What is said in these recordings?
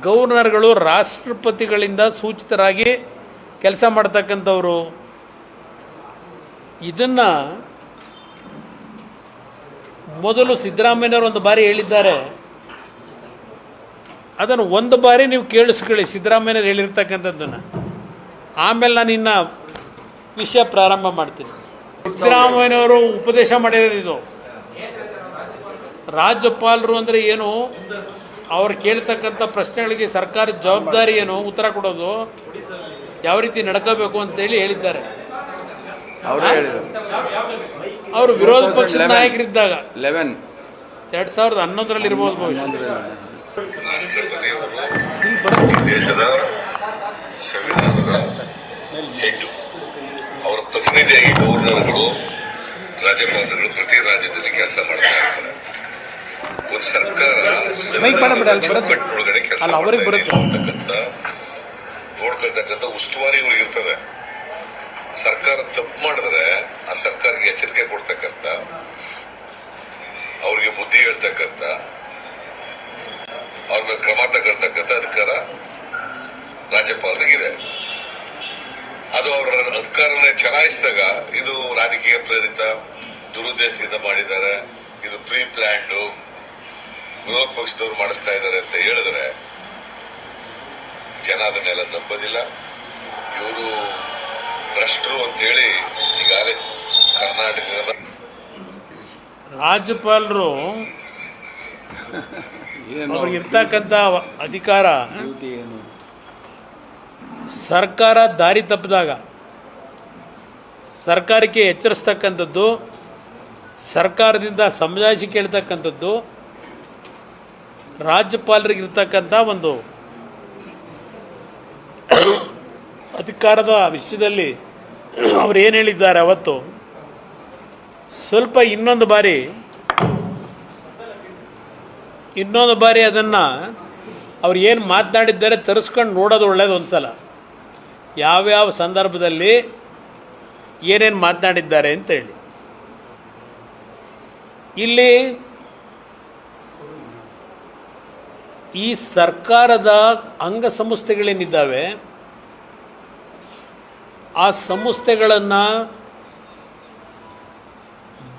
ಗವರ್ನರ್ಗಳು ರಾಷ್ಟ್ರಪತಿಗಳಿಂದ ಸೂಚಿತರಾಗಿ ಕೆಲಸ ಮಾಡ್ತಕ್ಕಂಥವರು. ಇದನ್ನು ಮೊದಲು ಸಿದ್ದರಾಮಯ್ಯನವರು ಒಂದು ಬಾರಿ ಹೇಳಿದ್ದಾರೆ. ಅದನ್ನು ಒಂದು ಬಾರಿ ನೀವು ಕೇಳಿಸ್ಕೊಳ್ಳಿ ಸಿದ್ದರಾಮಯ್ಯನವ್ರು ಹೇಳಿರ್ತಕ್ಕಂಥದ್ದನ್ನು. ಆಮೇಲೆ ನಾನು ಇನ್ನು ವಿಷಯ ಪ್ರಾರಂಭ ಮಾಡ್ತೀನಿ. ಸಿದ್ದರಾಮಯ್ಯನವರು ಉಪದೇಶ ಮಾಡಿರೋದು ಇದು. ರಾಜ್ಯಪಾಲರು ಅಂದರೆ ಏನು? ಅವ್ರು ಕೇಳ್ತಕ್ಕಂಥ ಪ್ರಶ್ನೆಗಳಿಗೆ ಸರ್ಕಾರದ ಜವಾಬ್ದಾರಿ ಏನು ಉತ್ತರ ಕೊಡೋದು ಯಾವ ರೀತಿ ನಡ್ಕೋಬೇಕು ಅಂತೇಳಿ ಹೇಳಿದ್ದಾರೆ. ಅವರೇ ಹೇಳಿದ್ರು. ಅವರು ವಿರೋಧ ಪಕ್ಷದ ನಾಯಕರಿದ್ದಾಗ. ಲೆವೆನ್ ಎರಡ್ ಸಾವಿರದ ಹನ್ನೊಂದರಲ್ಲಿ ಇರ್ಬೋದು ಭವಿಷ್ಯ ದೇಶದ ಸಂವಿಧಾನದ ಹೆಣ್ಣು. ಅವರ ಪ್ರತಿನಿಧಿಯಾಗಿ ಗವರ್ನರ್ಗಳು ರಾಜ್ಯಪಾಲರುಗಳು ಪ್ರತಿ ರಾಜ್ಯದಲ್ಲಿ ಕೆಲಸ ಮಾಡ್ತಾ ಇರ್ತಾರೆ ಒಂದು ಸರ್ಕಾರ ಕೆಲಸ. ಅಂತಕ್ಕಂಥ ನೋಡ್ಕೊಳ್ತಕ್ಕಂಥ ಉಸ್ತುವಾರಿ ಇವ್ರಿಗೆ ಇರ್ತದೆ ಸರ್ಕಾರ ತಪ್ಪು ಮಾಡಿದ್ರೆ ಆ ಸರ್ಕಾರಕ್ಕೆ ಎಚ್ಚರಿಕೆ ಕೊಡ್ತಕ್ಕಂಥ ಅವ್ರಿಗೆ ಬುದ್ಧಿ ಹೇಳ್ತಕ್ಕಂಥ ಅವ್ರನ್ನ ಕ್ರಮ ತಗೊಳ್ತಕ್ಕಂಥ ಅಧಿಕಾರ ರಾಜ್ಯಪಾಲರಿಗಿದೆ. ಅದು ಅವರ ಅಧಿಕಾರನ ಚಲಾಯಿಸಿದಾಗ ಇದು ರಾಜಕೀಯ ಪ್ರೇರಿತ ದುರುದ್ದೇಶದಿಂದ ಮಾಡಿದ್ದಾರೆ. ಇದು ಪ್ರೀ ಪ್ಲಾನ್ಡ್ ವಿರೋಧ ಪಕ್ಷದವ್ರು ಮಾಡಿಸ್ತಾ ಇದ್ದಾರೆ ಅಂತ ಹೇಳಿದ್ರೆ ಜನ ಅದನ್ನೆಲ್ಲ ನಂಬೋದಿಲ್ಲ. ಇವರು ಭ್ರಷ್ಟರು ಅಂತ ಹೇಳಿ ಈಗಾಗಲೇ ಕರ್ನಾಟಕದ ರಾಜ್ಯಪಾಲರು ಏನು ಅವ್ರಿಗೆ ಇರ್ತಕ್ಕಂಥ ಅಧಿಕಾರ ಸರ್ಕಾರ ದಾರಿ ತಪ್ಪಿದಾಗ ಸರ್ಕಾರಕ್ಕೆ ಎಚ್ಚರಿಸ್ತಕ್ಕಂಥದ್ದು ಸರ್ಕಾರದಿಂದ ಸಮಜಾಯಿಷಿ ಕೇಳ್ತಕ್ಕಂಥದ್ದು ರಾಜ್ಯಪಾಲರಿಗೆ ಇರ್ತಕ್ಕಂಥ ಒಂದು ಅಧಿಕಾರದ ವಿಷಯದಲ್ಲಿ ಅವ್ರು ಏನು ಹೇಳಿದ್ದಾರೆ ಅವತ್ತು? ಸ್ವಲ್ಪ ಇನ್ನೊಂದು ಬಾರಿ ಇನ್ನೊಂದು ಬಾರಿ ಅದನ್ನು ಅವ್ರು ಏನು ಮಾತನಾಡಿದ್ದಾರೆ ತರಿಸ್ಕೊಂಡು ನೋಡೋದು ಒಳ್ಳೇದು ಒಂದ್ಸಲ. ಯಾವ್ಯಾವ ಸಂದರ್ಭದಲ್ಲಿ ಏನೇನು ಮಾತನಾಡಿದ್ದಾರೆ ಅಂತ ಹೇಳಿ. ಇಲ್ಲಿ ಈ ಸರ್ಕಾರದ ಅಂಗಸಂಸ್ಥೆಗಳೇನಿದ್ದಾವೆ ಆ ಸಂಸ್ಥೆಗಳನ್ನು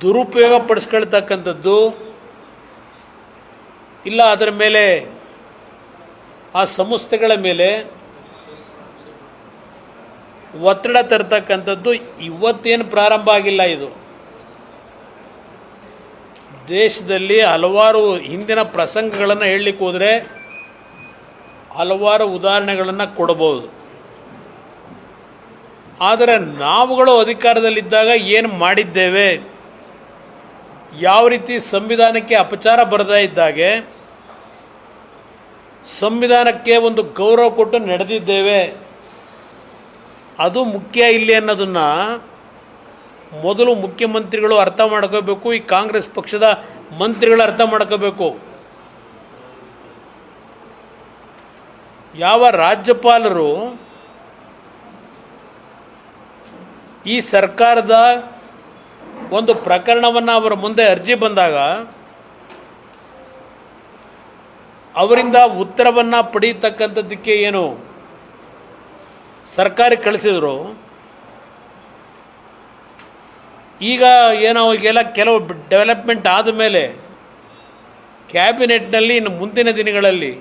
ದುರುಪಯೋಗ ಪಡಿಸ್ಕೊಳ್ತಕ್ಕಂಥದ್ದು ಇಲ್ಲ ಅದರ ಮೇಲೆ, ಆ ಸಂಸ್ಥೆಗಳ ಮೇಲೆ ಒತ್ತಡ ತರ್ತಕ್ಕಂಥದ್ದು ಇವತ್ತೇನು ಪ್ರಾರಂಭ ಆಗಿಲ್ಲ ಇದು. ದೇಶದಲ್ಲಿ ಹಲವಾರು ಹಿಂದಿನ ಪ್ರಸಂಗಗಳನ್ನು ಹೇಳಲಿಕ್ಕೆ ಹೋದರೆ ಹಲವಾರು ಉದಾಹರಣೆಗಳನ್ನು ಕೊಡಬಹುದು ಆದರೆ ನಾವುಗಳು ಅಧಿಕಾರದಲ್ಲಿದ್ದಾಗ ಏನು ಮಾಡಿದ್ದೇವೆ? ಯಾವ ರೀತಿ ಸಂವಿಧಾನಕ್ಕೆ ಅಪಚಾರ ಬರದೇ ಇದ್ದಾಗೆ? ಸಂವಿಧಾನಕ್ಕೆ ಒಂದು ಗೌರವ ಕೊಟ್ಟು ನಡೆದಿದ್ದೇವೆ. ಅದು ಮುಖ್ಯ ಇಲ್ಲಿ ಅನ್ನೋದನ್ನು ಮೊದಲು ಮುಖ್ಯಮಂತ್ರಿಗಳು ಅರ್ಥ ಮಾಡ್ಕೋಬೇಕು, ಈ ಕಾಂಗ್ರೆಸ್ ಪಕ್ಷದ ಮಂತ್ರಿಗಳು ಅರ್ಥ ಮಾಡ್ಕೋಬೇಕು. ಯಾವ ರಾಜ್ಯಪಾಲರು ಈ ಸರ್ಕಾರದ ಒಂದು ಪ್ರಕರಣವನ್ನು ಅವರ ಮುಂದೆ ಅರ್ಜಿ ಬಂದಾಗ ಅವರಿಂದ ಉತ್ತರವನ್ನು ಪಡೀತಕ್ಕಂಥದ್ದಕ್ಕೆ ಏನು ಸರ್ಕಾರಕ್ಕೆ ಕಳಿಸಿದ್ರು? ಈಗ ಏನೋ ಈಗೆಲ್ಲ ಕೆಲವು ಡೆವಲಪ್ಮೆಂಟ್ ಆದ ಮೇಲೆ ಕ್ಯಾಬಿನೆಟ್ನಲ್ಲಿ ಇನ್ನು ಮುಂದಿನ ದಿನಗಳಲ್ಲಿ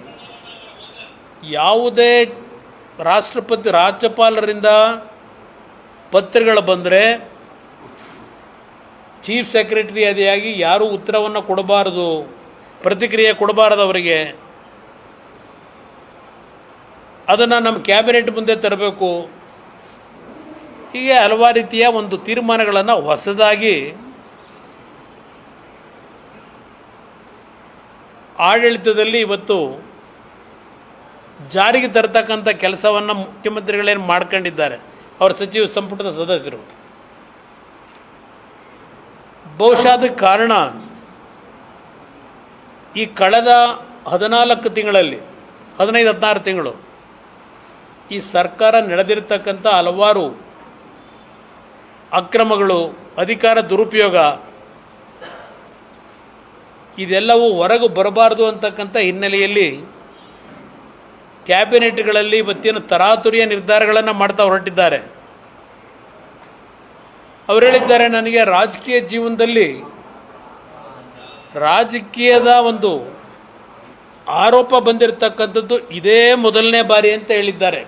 ಯಾವುದೇ ರಾಷ್ಟ್ರಪತಿ, ರಾಜ್ಯಪಾಲರಿಂದ ಪತ್ರಗಳು ಬಂದರೆ ಚೀಫ್ ಸೆಕ್ರೆಟರಿ ಅದಿಯಾಗಿ ಯಾರೂ ಉತ್ತರವನ್ನು ಕೊಡಬಾರದು, ಪ್ರತಿಕ್ರಿಯೆ ಕೊಡಬಾರದು ಅವರಿಗೆ. ಅದನ್ನು ನಮ್ಮ ಕ್ಯಾಬಿನೆಟ್ ಮುಂದೆ ತರಬೇಕು. ಹೀಗೆ ಹಲವಾರು ರೀತಿಯ ಒಂದು ತೀರ್ಮಾನಗಳನ್ನು ಹೊಸದಾಗಿ ಆಡಳಿತದಲ್ಲಿ ಇವತ್ತು ಜಾರಿಗೆ ತರ್ತಕ್ಕಂಥ ಕೆಲಸವನ್ನು ಮುಖ್ಯಮಂತ್ರಿಗಳೇನು ಮಾಡ್ಕೊಂಡಿದ್ದಾರೆ? ಅವರ ಸಚಿವ ಸಂಪುಟದ ಸದಸ್ಯರು. ಬಹುಶಃ ಕಾರಣ ಈ ಕಳೆದ ಹದಿನಾಲ್ಕು ತಿಂಗಳಲ್ಲಿ, ಹದಿನೈದು, ಹದಿನಾರು ತಿಂಗಳು ಈ ಸರ್ಕಾರ ನಡೆದಿರ್ತಕ್ಕಂಥ ಹಲವಾರು ಅಕ್ರಮಗಳು, ಅಧಿಕಾರ ದುರುಪಯೋಗ, ಇದೆಲ್ಲವೂ ಹೊರಗೆ ಬರಬಾರ್ದು ಅಂತಕ್ಕಂಥ ಹಿನ್ನೆಲೆಯಲ್ಲಿ ಕ್ಯಾಬಿನೆಟ್ಗಳಲ್ಲಿ ಮತ್ತೇನು ತರಾತುರಿಯ ನಿರ್ಧಾರಗಳನ್ನು ಮಾಡ್ತಾ ಹೊರಟಿದ್ದಾರೆ. ಅವರು ಹೇಳಿದ್ದಾರೆ, ನನಗೆ ರಾಜಕೀಯ ಜೀವನದಲ್ಲಿ ರಾಜಕೀಯದ ಒಂದು ಆರೋಪ ಬಂದಿರತಕ್ಕಂಥದ್ದು ಇದೇ ಮೊದಲನೇ ಬಾರಿ ಅಂತ ಹೇಳಿದ್ದಾರೆ.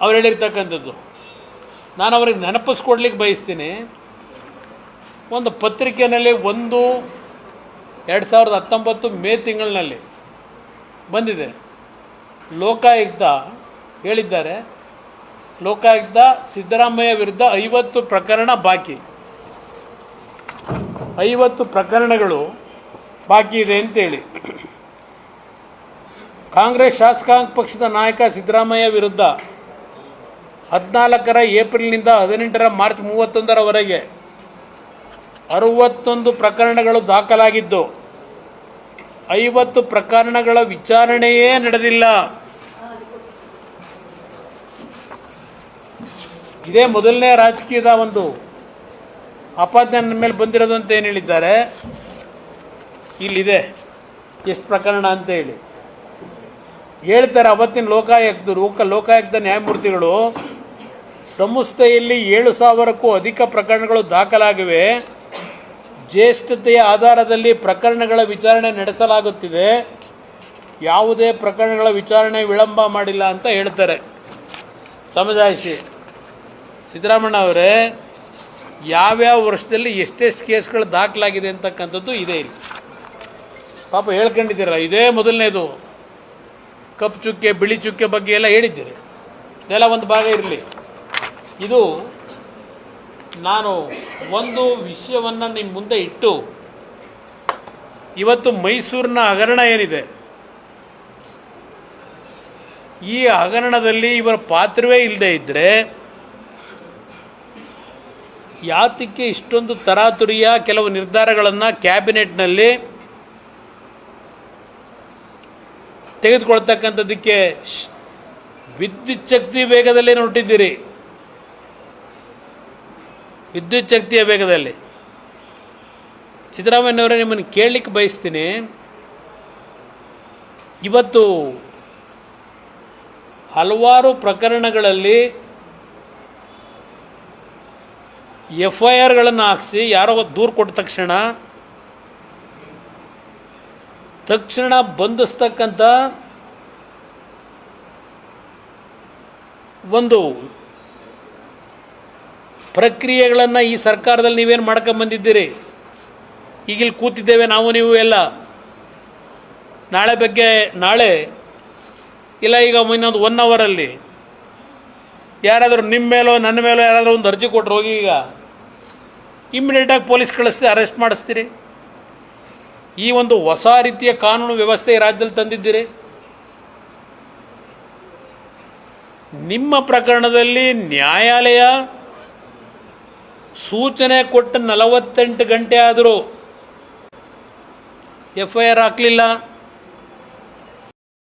ಅವ್ರು ಹೇಳಿರ್ತಕ್ಕಂಥದ್ದು. ನಾನು ಅವ್ರಿಗೆ ನೆನಪಿಸ್ಕೊಡ್ಲಿಕ್ಕೆ ಬಯಸ್ತೀನಿ. ಒಂದು ಪತ್ರಿಕೆಯಲ್ಲಿ ಒಂದು ಎರಡು ಸಾವಿರದ ಹತ್ತೊಂಬತ್ತು ಮೇ ತಿಂಗಳಿನಲ್ಲಿ ಬಂದಿದೆ. ಲೋಕಾಯುಕ್ತ ಹೇಳಿದ್ದಾರೆ. ಲೋಕಾಯುಕ್ತ ಸಿದ್ದರಾಮಯ್ಯ ವಿರುದ್ಧ ಐವತ್ತು ಪ್ರಕರಣ ಬಾಕಿ. ಐವತ್ತು ಪ್ರಕರಣಗಳು ಬಾಕಿ ಇದೆ ಅಂತೇಳಿ. ಕಾಂಗ್ರೆಸ್ ಶಾಸಕಾಂಗ ಪಕ್ಷದ ನಾಯಕ ಸಿದ್ದರಾಮಯ್ಯ ವಿರುದ್ಧ ಹದಿನಾಲ್ಕರ ಏಪ್ರಿಲ್ನಿಂದ ಹದಿನೆಂಟರ ಮಾರ್ಚ್ ಮೂವತ್ತೊಂದರವರೆಗೆ ಅರುವತ್ತೊಂದು ಪ್ರಕರಣಗಳು ದಾಖಲಾಗಿದ್ದು, ಐವತ್ತು ಪ್ರಕರಣಗಳ ವಿಚಾರಣೆಯೇ ನಡೆದಿಲ್ಲ. ಇದೇ ಮೊದಲನೇ ರಾಜಕೀಯದ ಒಂದು ಆಪಾದನೆ ನನ್ನ ಮೇಲೆ ಬಂದಿರೋದು ಅಂತ ಏನು ಹೇಳಿದ್ದಾರೆ? ಇಲ್ಲಿದೆ. ಎಷ್ಟು ಪ್ರಕರಣ ಅಂತ ಹೇಳಿ. ಹೇಳ್ತಾರೆ ಅವತ್ತಿನ ಲೋಕಾಯುಕ್ತರು ಲೋಕ ಲೋಕಾಯುಕ್ತ ನ್ಯಾಯಮೂರ್ತಿಗಳು ಸಂಸ್ಥೆಯಲ್ಲಿ ಏಳು ಸಾವಿರಕ್ಕೂ ಅಧಿಕ ಪ್ರಕರಣಗಳು ದಾಖಲಾಗಿವೆ. ಜ್ಯೇಷ್ಠತೆಯ ಆಧಾರದಲ್ಲಿ ಪ್ರಕರಣಗಳ ವಿಚಾರಣೆ ನಡೆಸಲಾಗುತ್ತಿದೆ. ಯಾವುದೇ ಪ್ರಕರಣಗಳ ವಿಚಾರಣೆ ವಿಳಂಬ ಮಾಡಿಲ್ಲ ಅಂತ ಹೇಳ್ತಾರೆ. ಸಮಜಾಯಿಸಿ. ಸಿದ್ದರಾಮಣ್ಣ ಅವರೇ, ಯಾವ್ಯಾವ ವರ್ಷದಲ್ಲಿ ಎಷ್ಟೆಷ್ಟು ಕೇಸ್ಗಳು ದಾಖಲಾಗಿದೆ ಅಂತಕ್ಕಂಥದ್ದು ಇದೆ ಇಲ್ಲಿ. ಪಾಪ ಹೇಳ್ಕೊಂಡಿದ್ದೀರಲ್ಲ, ಇದೇ ಮೊದಲನೇದು. ಕಪ್ಪು ಚುಕ್ಕೆ, ಬಿಳಿ ಚುಕ್ಕೆ ಬಗ್ಗೆ ಎಲ್ಲ ಹೇಳಿದ್ದೀರಿ. ಇದೆಲ್ಲ ಒಂದು ಭಾಗ ಇರಲಿ. ಇದು ನಾನು ಒಂದು ವಿಷಯವನ್ನು ನಿಮ್ಮ ಮುಂದೆ ಇಟ್ಟು ಇವತ್ತು ಮೈಸೂರಿನ ಹಗರಣ ಏನಿದೆ? ಈ ಹಗರಣದಲ್ಲಿ ಇವರ ಪಾತ್ರವೇ ಇಲ್ಲದೆ ಇದ್ದರೆ ಯಾತಕ್ಕೆ ಇಷ್ಟೊಂದು ತರಾತುರಿಯ ಕೆಲವು ನಿರ್ಧಾರಗಳನ್ನು ಕ್ಯಾಬಿನೆಟ್ನಲ್ಲಿ ತೆಗೆದುಕೊಳ್ತಕ್ಕಂಥದ್ದಕ್ಕೆ ವಿದ್ಯುಚ್ಛಕ್ತಿ ವೇಗದಲ್ಲೇ ನೋಟಿದ್ದೀರಿ ವಿದ್ಯುತ್ ಶಕ್ತಿಯ ವೇಗದಲ್ಲಿ. ಸಿದ್ದರಾಮಯ್ಯನವರೇ ನಿಮ್ಮನ್ನು ಕೇಳಲಿಕ್ಕೆ ಬಯಸ್ತೀನಿ. ಇವತ್ತು ಹಲವಾರು ಪ್ರಕರಣಗಳಲ್ಲಿ ಎಫ್ ಐ ಆರ್ಗಳನ್ನು ಹಾಕಿಸಿ ಯಾರೋ ದೂರು ಕೊಟ್ಟ ತಕ್ಷಣ ತಕ್ಷಣ ಬಂಧಿಸ್ತಕ್ಕಂಥ ಒಂದು ಪ್ರಕ್ರಿಯೆಗಳನ್ನು ಈ ಸರ್ಕಾರದಲ್ಲಿ ನೀವೇನು ಮಾಡ್ಕೊಂಬಂದಿದ್ದೀರಿ? ಈಗ ಇಲ್ಲಿ ಕೂತಿದ್ದೇವೆ ನಾವು, ನೀವು ಎಲ್ಲ. ನಾಳೆ ಬಗ್ಗೆ ನಾಳೆ, ಇಲ್ಲ ಈಗ ಇನ್ನೊಂದು ಒನ್ ಅವರಲ್ಲಿ ಯಾರಾದರೂ ನಿಮ್ಮ ಮೇಲೋ ನನ್ನ ಮೇಲೋ ಯಾರಾದರೂ ಒಂದು ಅರ್ಜಿ ಕೊಟ್ಟರು ಹೋಗಿ ಈಗ. ಇಮ್ಮಿಡಿಯೇಟಾಗಿ ಪೊಲೀಸ್ ಕಳಿಸ್ತೀರಿ ಅರೆಸ್ಟ್ ಮಾಡಿಸ್ತೀರಿ. ಈ ಒಂದು ಹೊಸ ರೀತಿಯ ಕಾನೂನು ವ್ಯವಸ್ಥೆ ಈ ರಾಜ್ಯದಲ್ಲಿ ತಂದಿದ್ದೀರಿ. ನಿಮ್ಮ ಪ್ರಕರಣದಲ್ಲಿ ನ್ಯಾಯಾಲಯ ಸೂಚನೆ ಕೊಟ್ಟು ನಲವತ್ತೆಂಟು ಗಂಟೆ ಆದರೂ ಎಫ್ ಐ ಆರ್ ಹಾಕಲಿಲ್ಲ.